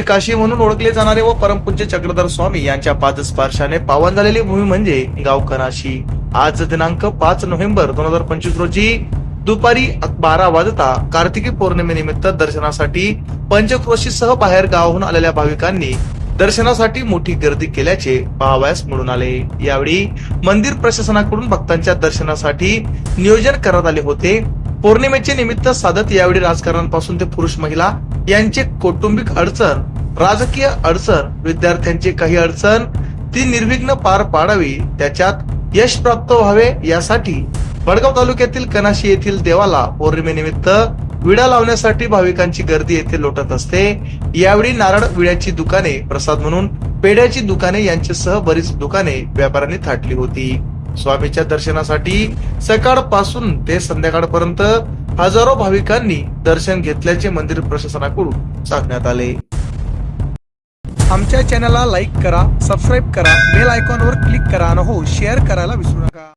काशी म्हणून ओळखले जाणारे व परमपूज्य चक्रधर स्वामी यांच्या पादस्पर्शाने पावन झालेली भूमी म्हणजे गावकनाशी आज दिनांक पाच नोव्हेंबर दोन हजार पंचवीस रोजी दुपारी बारा वाजता कार्तिकी पौर्णिमेनिमित्त दर्शनासाठी पंचक्रोशीसह बाहेर गावाहून आलेल्या भाविकांनी दर्शनासाठी मोठी गर्दी केल्याचे पाहावयास मिळून आले. यावेळी मंदिर प्रशासनाकडून भक्तांच्या दर्शनासाठी नियोजन करण्यात आले होते. पौर्णिमेचे निमित्त साधत यावेळी राजकारणापासून ते पुरुष महिला यांचे कौटुंबिक अडचण राजकीय अडचण विद्यार्थ्यांची काही अडचण ती निर्विघ्न पार पाडावी त्याच्यात यश प्राप्त व्हावे यासाठी वडगाव तालुक्यातील कनाशी येथील देवाला पौर्णिमेनिमित्त विडा लावण्यासाठी भाविकांची गर्दी येथे लोटत असते. यावेळी नारळ विड्याची दुकाने प्रसाद म्हणून पेढ्याची दुकाने यांच्यासह बरीच दुकाने व्यापाऱ्यांनी थाटली होती. स्वामीच्या दर्शनासाठी सकाळपासून ते संध्याकाळपर्यंत हजारो भाविकांनी दर्शन घेतल्याचे मंदिर प्रशासनाकडून सांगण्यात आले. आमच्या चॅनलला लाईक करा सबस्क्राईब करा बेल आयकॉनवर क्लिक करा आणि हो शेअर करायला विसरू नका.